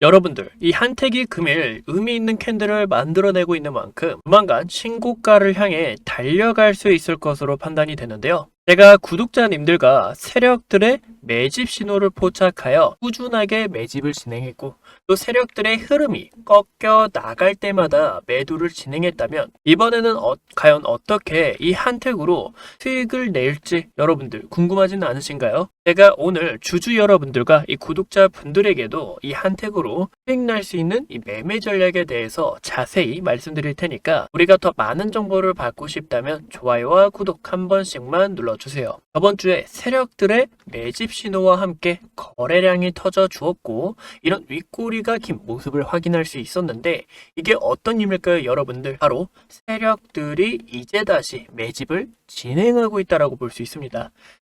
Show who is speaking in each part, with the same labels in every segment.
Speaker 1: 여러분들, 이 한택이 금일 의미 있는 캔들을 만들어내고 있는 만큼 조만간 신고가를 향해 달려갈 수 있을 것으로 판단이 되는데요. 제가 구독자님들과 세력들의 매집 신호를 포착하여 꾸준하게 매집을 진행했고 또 세력들의 흐름이 꺾여 나갈 때마다 매도를 진행했다면 이번에는 어- 과연 어떻게 이 한택으로 수익을 낼지 여러분들 궁금하지는 않으신가요? 제가 오늘 주주 여러분들과 이 구독자 분들에게도 이 한택으로 수익 날 수 있는 이 매매 전략에 대해서 자세히 말씀드릴 테니까 우리가 더 많은 정보를 받고 싶다면 좋아요와 구독 한 번씩만 눌러주세요. 저번 주에 세력들의 매집 신호와 함께 거래량이 터져 주었고 이런 윗꼬리가 긴 모습을 확인할 수 있었는데 이게 어떤 의미일까요, 여러분들? 바로 세력들이 이제 다시 매집을 진행하고 있다라고 볼 수 있습니다.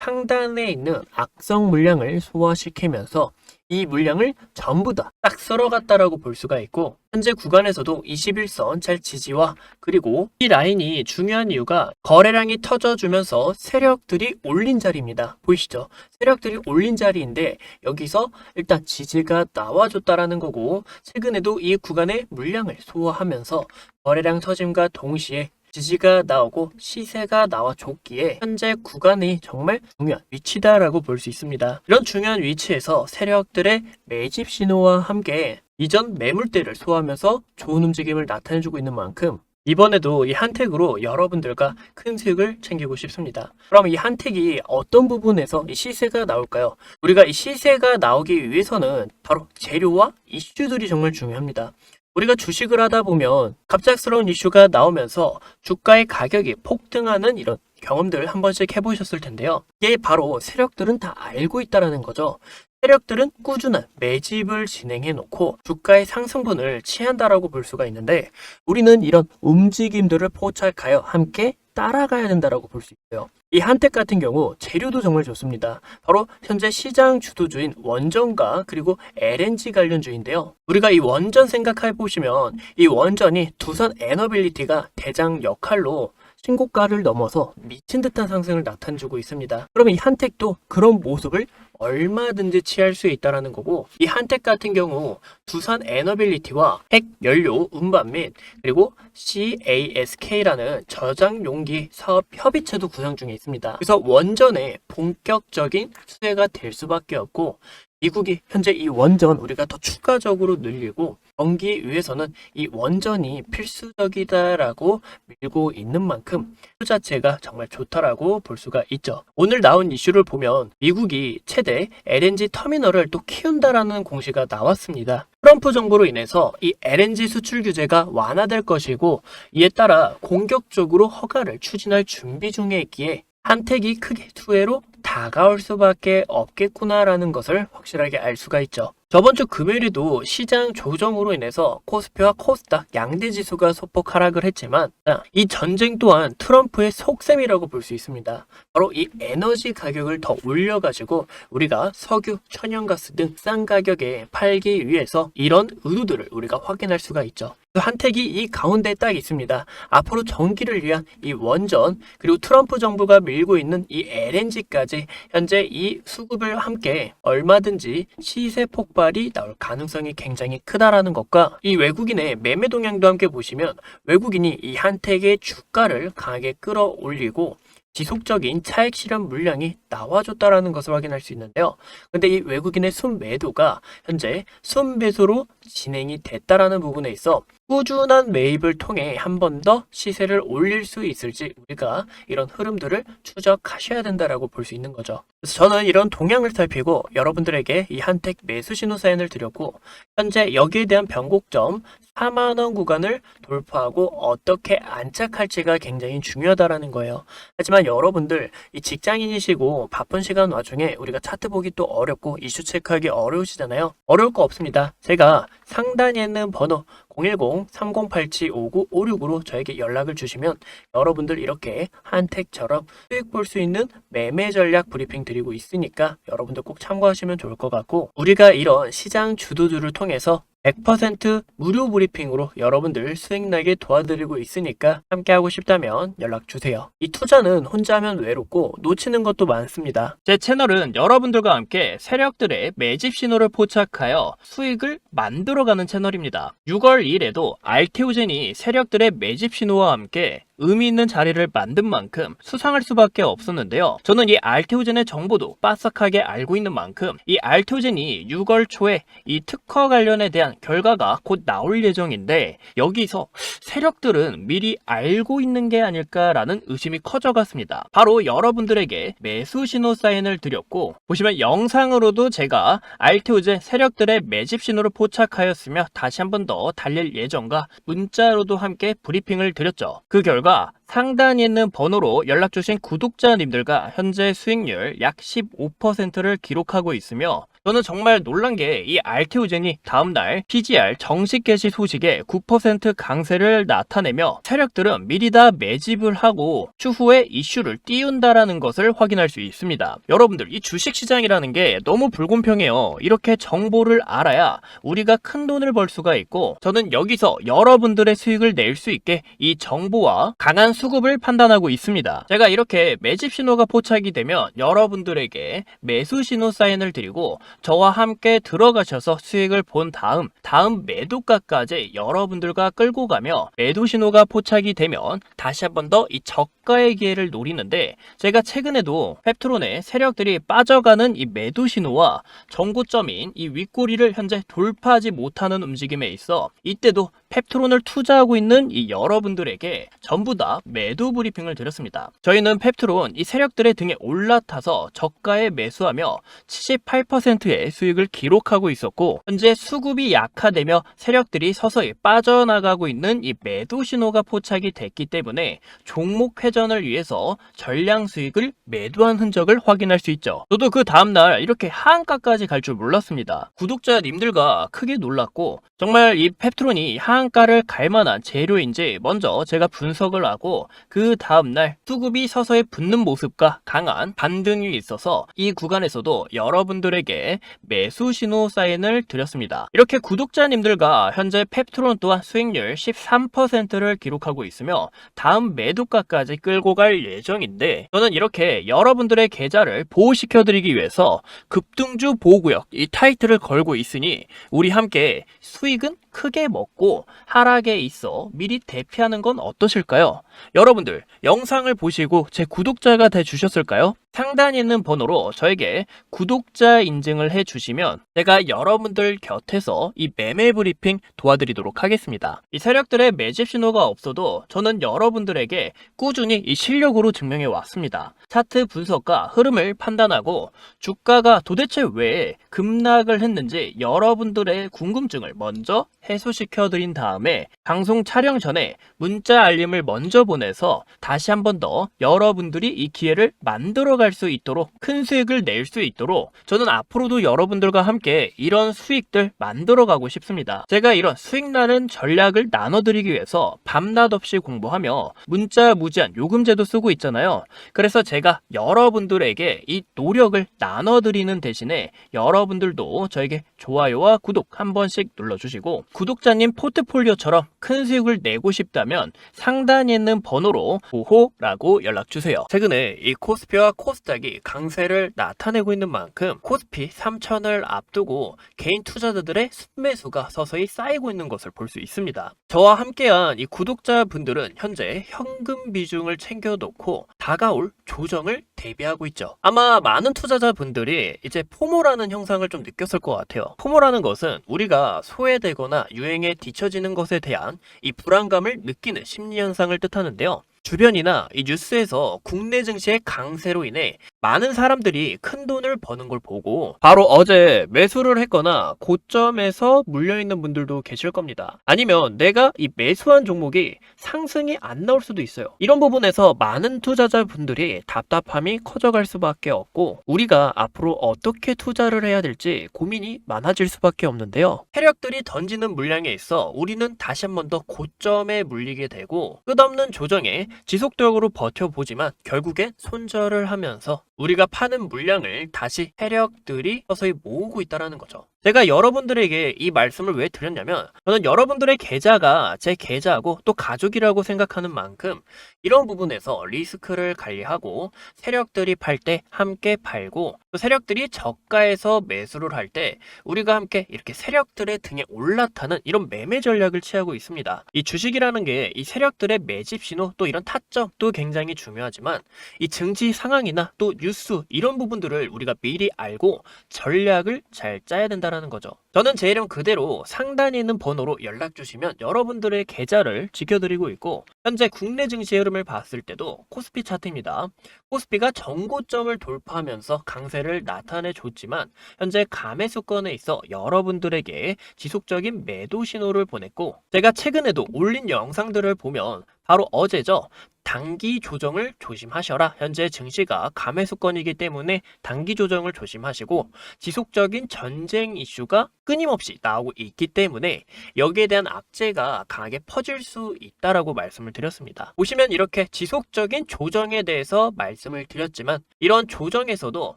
Speaker 1: 상단에 있는 악성 물량을 소화시키면서 이 물량을 전부 다 딱 쓸어갔다라고 볼 수가 있고 현재 구간에서도 21선 잘 지지와 그리고 이 라인이 중요한 이유가 거래량이 터져주면서 세력들이 올린 자리입니다. 보이시죠? 세력들이 올린 자리인데 여기서 일단 지지가 나와줬다라는 거고 최근에도 이 구간의 물량을 소화하면서 거래량 터짐과 동시에 지지가 나오고 시세가 나와줬기에 현재 구간이 정말 중요한 위치다라고 볼 수 있습니다. 이런 중요한 위치에서 세력들의 매집 신호와 함께 이전 매물대를 소화하면서 좋은 움직임을 나타내주고 있는 만큼 이번에도 이 한택으로 여러분들과 큰 수익을 챙기고 싶습니다. 그럼 이 한택이 어떤 부분에서 이 시세가 나올까요? 우리가 이 시세가 나오기 위해서는 바로 재료와 이슈들이 정말 중요합니다. 우리가 주식을 하다 보면 갑작스러운 이슈가 나오면서 주가의 가격이 폭등하는 이런 경험들 한 번씩 해보셨을 텐데요. 이게 바로 세력들은 다 알고 있다라는 거죠. 세력들은 꾸준한 매집을 진행해 놓고 주가의 상승분을 취한다라고 볼 수가 있는데 우리는 이런 움직임들을 포착하여 함께 따라가야 된다라고 볼 수 있어요. 이 한택 같은 경우 재료도 정말 좋습니다. 바로 현재 시장 주도주인 원전과 그리고 LNG 관련주인데요. 우리가 이 원전 생각해 보시면 이 원전이 두산 에너빌리티가 대장 역할로 신고가를 넘어서 미친 듯한 상승을 나타내주고 있습니다. 그러면 이 한택도 그런 모습을 얼마든지 취할 수 있다라는 거고 이 한택 같은 경우 두산 에너빌리티와 핵 연료 운반 및 그리고 CASK라는 저장 용기 사업 협의체도 구상 중에 있습니다. 그래서 원전의 본격적인 수혜가 될 수밖에 없고 미국이 현재 이 원전 우리가 더 추가적으로 늘리고 전기 위해서는 이 원전이 필수적이다라고 밀고 있는 만큼 그 자체가 정말 좋다라고 볼 수가 있죠. 오늘 나온 이슈를 보면 미국이 최대 LNG 터미널을 또 키운다라는 공시가 나왔습니다. 트럼프 정부로 인해서 이 LNG 수출 규제가 완화될 것이고 이에 따라 공격적으로 허가를 추진할 준비 중에 있기에 한택이 크게 투회로 다가올 수밖에 없겠구나라는 것을 확실하게 알 수가 있죠. 저번 주 금요일에도 시장 조정으로 인해서 코스피와 코스닥 양대 지수가 소폭 하락을 했지만 자, 이 전쟁 또한 트럼프의 속셈이라고 볼 수 있습니다. 바로 이 에너지 가격을 더 올려가지고 우리가 석유, 천연가스 등 싼 가격에 팔기 위해서 이런 의도들을 우리가 확인할 수가 있죠. 그 한택이 이 가운데 딱 있습니다. 앞으로 전기를 위한 이 원전 그리고 트럼프 정부가 밀고 있는 이 LNG까지 현재 이 수급을 함께 얼마든지 시세 폭발이 나올 가능성이 굉장히 크다라는 것과 이 외국인의 매매 동향도 함께 보시면 외국인이 이 한택의 주가를 강하게 끌어올리고 지속적인 차익 실현 물량이 나와줬다라는 것을 확인할 수 있는데요. 근데 이 외국인의 순매도가 현재 순배수로 진행이 됐다라는 부분에 있어 꾸준한 매입을 통해 한 번 더 시세를 올릴 수 있을지 우리가 이런 흐름들을 추적하셔야 된다라고 볼 수 있는 거죠. 그래서 저는 이런 동향을 살피고 여러분들에게 이 한택 매수 신호 사연을 드렸고 현재 여기에 대한 변곡점 4만원 구간을 돌파하고 어떻게 안착할지가 굉장히 중요하다라는 거예요. 하지만 여러분들 이 직장인이시고 바쁜 시간 와중에 우리가 차트 보기 또 어렵고 이슈 체크하기 어려우시잖아요. 어려울 거 없습니다. 제가 상단에 있는 번호 010-3087-5956으로 저에게 연락을 주시면 여러분들 이렇게 한택처럼 수익 볼 수 있는 매매 전략 브리핑 드리고 있으니까 여러분들 꼭 참고하시면 좋을 것 같고 우리가 이런 시장 주도주를 통해서 100% 무료 브리핑으로 여러분들 수익 나게 도와드리고 있으니까 함께 하고 싶다면 연락 주세요. 이 투자는 혼자 하면 외롭고 놓치는 것도 많습니다. 제 채널은 여러분들과 함께 세력들의 매집 신호를 포착하여 수익을 만들어가는 채널입니다. 6월 1일에도 알테오젠이 세력들의 매집 신호와 함께 의미 있는 자리를 만든 만큼 수상할 수밖에 없었는데요. 저는 이 알테오젠의 정보도 빠삭하게 알고 있는 만큼 이 알테오젠이 6월 초에 이 특허 관련에 대한 결과가 곧 나올 예정인데 여기서 세력들은 미리 알고 있는 게 아닐까라는 의심이 커져갔습니다. 바로 여러분들에게 매수 신호 사인을 드렸고 보시면 영상으로도 제가 알테오젠 세력들의 매집 신호를 포착하였으며 다시 한 번 더 달릴 예정과 문자로도 함께 브리핑을 드렸죠. 그 결과 상단에 있는 번호로 연락 주신 구독자님들과 현재 수익률 약 15%를 기록하고 있으며 저는 정말 놀란 게 이 알테오젠이 다음날 PGR 정식 개시 소식에 9% 강세를 나타내며 세력들은 미리 다 매집을 하고 추후에 이슈를 띄운다라는 것을 확인할 수 있습니다. 여러분들 이 주식시장이라는 게 너무 불공평해요. 이렇게 정보를 알아야 우리가 큰 돈을 벌 수가 있고 저는 여기서 여러분들의 수익을 낼 수 있게 이 정보와 강한 수급을 판단하고 있습니다. 제가 이렇게 매집 신호가 포착이 되면 여러분들에게 매수 신호 사인을 드리고 저와 함께 들어가셔서 수익을 본 다음 다음 매도가까지 여러분들과 끌고 가며 매도 신호가 포착이 되면 다시 한번 더 이 저가의 기회를 노리는데 제가 최근에도 펩트론의 세력들이 빠져가는 이 매도 신호와 정고점인 이 윗꼬리를 현재 돌파하지 못하는 움직임에 있어 이때도 펩트론을 투자하고 있는 이 여러분들에게 전부 다 매도 브리핑을 드렸습니다. 저희는 펩트론 이 세력들의 등에 올라타서 저가에 매수하며 78%의 수익을 기록하고 있었고 현재 수급이 약화되며 세력들이 서서히 빠져나가고 있는 이 매도 신호가 포착이 됐기 때문에 종목 회전 을 위해서 전량 수익을 매도한 흔적을 확인할 수 있죠. 저도 그 다음날 이렇게 하한가까지 갈 줄 몰랐습니다. 구독자님들과 크게 놀랐고 정말 이 펩트론이 하한가를 갈 만한 재료인지 먼저 제가 분석을 하고 그 다음날 수급이 서서히 붙는 모습과 강한 반등이 있어서 이 구간에서도 여러분들에게 매수 신호 사인을 드렸습니다. 이렇게 구독자님들과 현재 펩트론 또한 수익률 13%를 기록하고 있으며 다음 매도가까지 끌고 갈 예정인데 저는 이렇게 여러분들의 계좌를 보호시켜 드리기 위해서 급등주 보호구역 이 타이틀을 걸고 있으니 우리 함께 수익은 크게 먹고 하락에 있어 미리 대피하는 건 어떠실까요? 여러분들 영상을 보시고 제 구독자가 돼 주셨을까요? 상단에 있는 번호로 저에게 구독자 인증을 해 주시면 제가 여러분들 곁에서 이 매매 브리핑 도와드리도록 하겠습니다. 이 세력들의 매집 신호가 없어도 저는 여러분들에게 꾸준히 이 실력으로 증명해 왔습니다. 차트 분석과 흐름을 판단하고 주가가 도대체 왜 급락을 했는지 여러분들의 궁금증을 먼저 해소시켜 드린 다음에 방송 촬영 전에 문자 알림을 먼저 보내서 다시 한 번 더 여러분들이 이 기회를 만들어 갈 수 있도록 큰 수익을 낼 수 있도록 저는 앞으로도 여러분들과 함께 이런 수익들 만들어 가고 싶습니다. 제가 이런 수익 나는 전략을 나눠드리기 위해서 밤낮 없이 공부하며 문자 무제한 요금제도 쓰고 있잖아요. 그래서 제가 여러분들에게 이 노력을 나눠드리는 대신에 여러분들도 저에게 좋아요와 구독 한 번씩 눌러주시고 구독자님 포트폴리오처럼 큰 수익을 내고 싶다면 상단에 있는 번호로 보호라고 연락주세요. 최근에 이 코스피와 코스닥이 강세를 나타내고 있는 만큼 코스피 3000을 앞두고 개인 투자자들의 순매수가 서서히 쌓이고 있는 것을 볼 수 있습니다. 저와 함께한 이 구독자분들은 현재 현금 비중을 챙겨놓고 다가올 조정을 대비하고 있죠. 아마 많은 투자자분들이 이제 포모라는 형상을 좀 느꼈을 것 같아요. 포모라는 것은 우리가 소외되거나 유행에 뒤처지는 것에 대한 이 불안감을 느끼는 심리 현상을 뜻하는데요. 주변이나 이 뉴스에서 국내 증시의 강세로 인해 많은 사람들이 큰 돈을 버는 걸 보고 바로 어제 매수를 했거나 고점에서 물려있는 분들도 계실 겁니다. 아니면 내가 이 매수한 종목이 상승이 안 나올 수도 있어요. 이런 부분에서 많은 투자자분들이 답답함이 커져갈 수밖에 없고 우리가 앞으로 어떻게 투자를 해야 될지 고민이 많아질 수밖에 없는데요. 세력들이 던지는 물량에 있어 우리는 다시 한 번 더 고점에 물리게 되고 끝없는 조정에 지속적으로 버텨보지만 결국엔 손절을 하면서 우리가 파는 물량을 다시 세력들이 서서히 모으고 있다는 거죠. 제가 여러분들에게 이 말씀을 왜 드렸냐면 저는 여러분들의 계좌가 제 계좌고 또 가족이라고 생각하는 만큼 이런 부분에서 리스크를 관리하고 세력들이 팔 때 함께 팔고 또 세력들이 저가에서 매수를 할 때 우리가 함께 이렇게 세력들의 등에 올라타는 이런 매매 전략을 취하고 있습니다. 이 주식이라는 게 이 세력들의 매집 신호 또 이런 타점도 굉장히 중요하지만 이 증시 상황이나 또 뉴스 이런 부분들을 우리가 미리 알고 전략을 잘 짜야 된다 는 거죠. 저는 제 이름 그대로 상단에 있는 번호로 연락 주시면 여러분들의 계좌를 지켜드리고 있고 현재 국내 증시 흐름을 봤을 때도 코스피 차트입니다. 코스피가 정고점을 돌파하면서 강세를 나타내 줬지만 현재 감매수권에 있어 여러분들에게 지속적인 매도 신호를 보냈고 제가 최근에도 올린 영상들을 보면 바로 어제죠. 단기 조정을 조심하셔라. 현재 증시가 감매수권이기 때문에 단기 조정을 조심하시고 지속적인 전쟁 이슈가 끊임없이 나오고 있기 때문에 여기에 대한 악재가 강하게 퍼질 수 있다라고 말씀을 드렸습니다. 보시면 이렇게 지속적인 조정에 대해서 말씀을 드렸지만 이런 조정에서도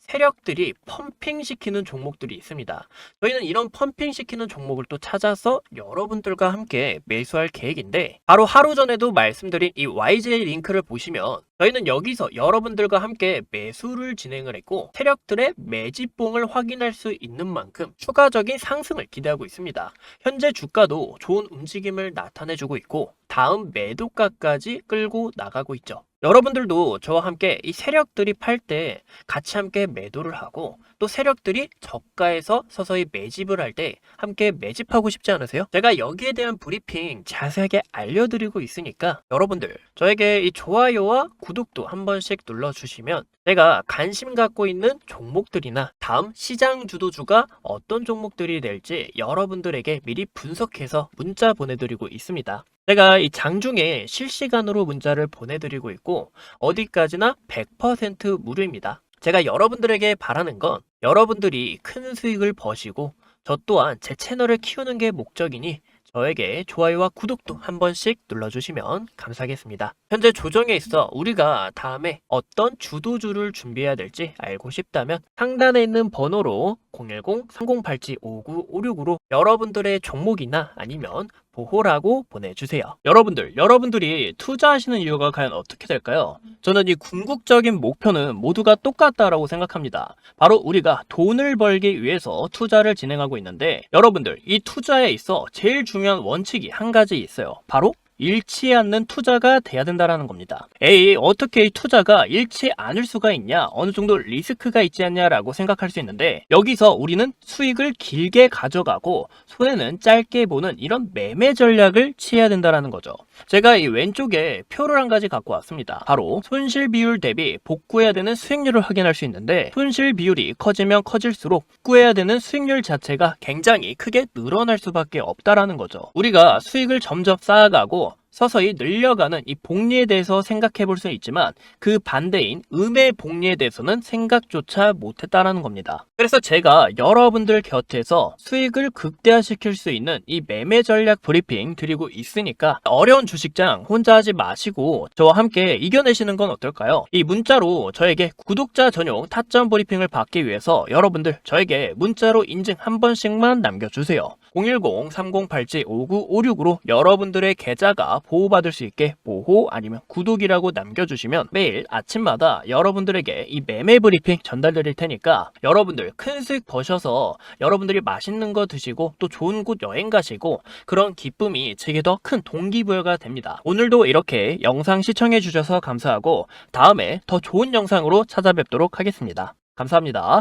Speaker 1: 세력들이 펌핑시키는 종목들이 있습니다. 저희는 이런 펌핑시키는 종목을 또 찾아서 여러분들과 함께 매수할 계획인데 바로 하루 전에도 말씀드린 이 YJ 링크를 보시면 저희는 여기서 여러분들과 함께 매수를 진행을 했고 세력들의 매집봉을 확인할 수 있는 만큼 추가적인 상승을 기대하고 있습니다. 현재 주가도 좋은 움직임을 나타내주고 있고 다음 매도가까지 끌고 나가고 있죠. 여러분들도 저와 함께 이 세력들이 팔 때 같이 함께 매도를 하고 또 세력들이 저가에서 서서히 매집을 할 때 함께 매집하고 싶지 않으세요? 제가 여기에 대한 브리핑 자세하게 알려드리고 있으니까 여러분들 저에게 이 좋아요와 구독도 한 번씩 눌러주시면 제가 관심 갖고 있는 종목들이나 다음 시장 주도주가 어떤 종목들이 될지 여러분들에게 미리 분석해서 문자 보내드리고 있습니다. 제가 이 장중에 실시간으로 문자를 보내드리고 있고 어디까지나 100% 무료입니다. 제가 여러분들에게 바라는 건 여러분들이 큰 수익을 버시고 저 또한 제 채널을 키우는 게 목적이니 저에게 좋아요와 구독도 한 번씩 눌러주시면 감사하겠습니다. 현재 조정에 있어 우리가 다음에 어떤 주도주를 준비해야 될지 알고 싶다면 상단에 있는 번호로 010-3087-5956으로 여러분들의 종목이나 아니면 보호라고 보내주세요. 여러분들, 여러분들이 투자하시는 이유가 과연 어떻게 될까요? 저는 이 궁극적인 목표는 모두가 똑같다라고 생각합니다. 바로 우리가 돈을 벌기 위해서 투자를 진행하고 있는데 여러분들, 이 투자에 있어 제일 중요한 원칙이 한 가지 있어요. 바로 잃지 않는 투자가 돼야 된다라는 겁니다. 에이, 어떻게 이 투자가 잃지 않을 수가 있냐? 어느 정도 리스크가 있지 않냐라고 생각할 수 있는데 여기서 우리는 수익을 길게 가져가고 손해는 짧게 보는 이런 매매 전략을 취해야 된다라는 거죠. 제가 이 왼쪽에 표를 한 가지 갖고 왔습니다. 바로 손실 비율 대비 복구해야 되는 수익률을 확인할 수 있는데 손실 비율이 커지면 커질수록 복구해야 되는 수익률 자체가 굉장히 크게 늘어날 수밖에 없다라는 거죠. 우리가 수익을 점점 쌓아가고 서서히 늘려가는 이 복리에 대해서 생각해 볼 수 있지만 그 반대인 음의 복리에 대해서는 생각조차 못했다라는 겁니다. 그래서 제가 여러분들 곁에서 수익을 극대화시킬 수 있는 이 매매 전략 브리핑 드리고 있으니까 어려운 주식장 혼자 하지 마시고 저와 함께 이겨내시는 건 어떨까요? 이 문자로 저에게 구독자 전용 타점 브리핑을 받기 위해서 여러분들 저에게 문자로 인증 한 번씩만 남겨주세요. 010-3087-5956으로 여러분들의 계좌가 보호받을 수 있게 보호 아니면 구독이라고 남겨주시면 매일 아침마다 여러분들에게 이 매매 브리핑 전달드릴 테니까 여러분들 큰 수익 버셔서 여러분들이 맛있는 거 드시고 또 좋은 곳 여행 가시고 그런 기쁨이 제게 더 큰 동기부여가 됩니다. 오늘도 이렇게 영상 시청해 주셔서 감사하고 다음에 더 좋은 영상으로 찾아뵙도록 하겠습니다. 감사합니다.